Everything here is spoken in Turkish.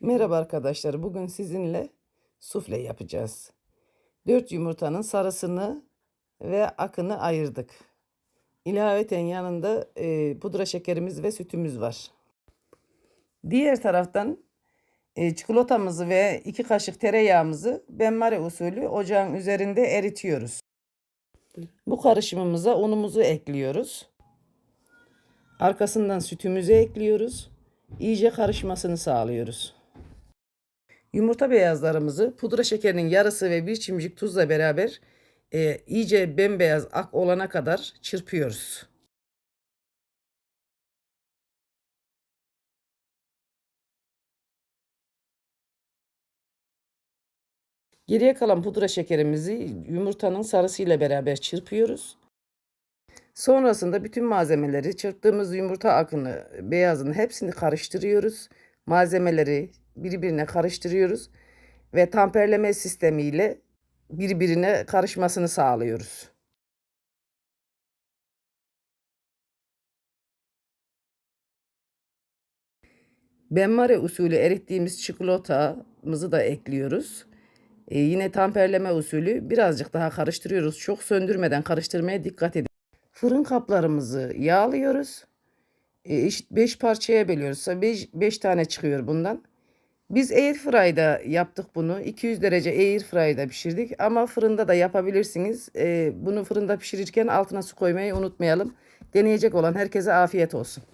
Merhaba arkadaşlar. Bugün sizinle sufle yapacağız. 4 yumurtanın sarısını ve akını ayırdık. İlaveten yanında e, pudra şekerimiz ve sütümüz var. Diğer taraftan e, çikolatamızı ve 2 kaşık tereyağımızı benmari usulü ocağın üzerinde eritiyoruz. Bu karışımımıza unumuzu ekliyoruz. Arkasından sütümüzü ekliyoruz. İyice karışmasını sağlıyoruz. Yumurta beyazlarımızı pudra şekerinin yarısı ve bir çimcik tuzla beraber e, iyice bembeyaz ak olana kadar çırpıyoruz. Geriye kalan pudra şekerimizi yumurtanın sarısıyla beraber çırpıyoruz. Sonrasında bütün malzemeleri çırptığımız yumurta akını, beyazını hepsini karıştırıyoruz. Malzemeleri birbirine karıştırıyoruz ve tamperleme sistemiyle birbirine karışmasını sağlıyoruz. Benmari usulü erittiğimiz çikolatamızı da ekliyoruz. Ee, yine tamperleme usulü birazcık daha karıştırıyoruz. Çok söndürmeden karıştırmaya dikkat edin. Fırın kaplarımızı yağlıyoruz. E, eşit 5 parçaya bölüyoruz. 5 tane çıkıyor bundan. Biz airfry'da yaptık bunu. 200 derece airfry'da pişirdik ama fırında da yapabilirsiniz. E, bunu fırında pişirirken altına su koymayı unutmayalım. Deneyecek olan herkese afiyet olsun.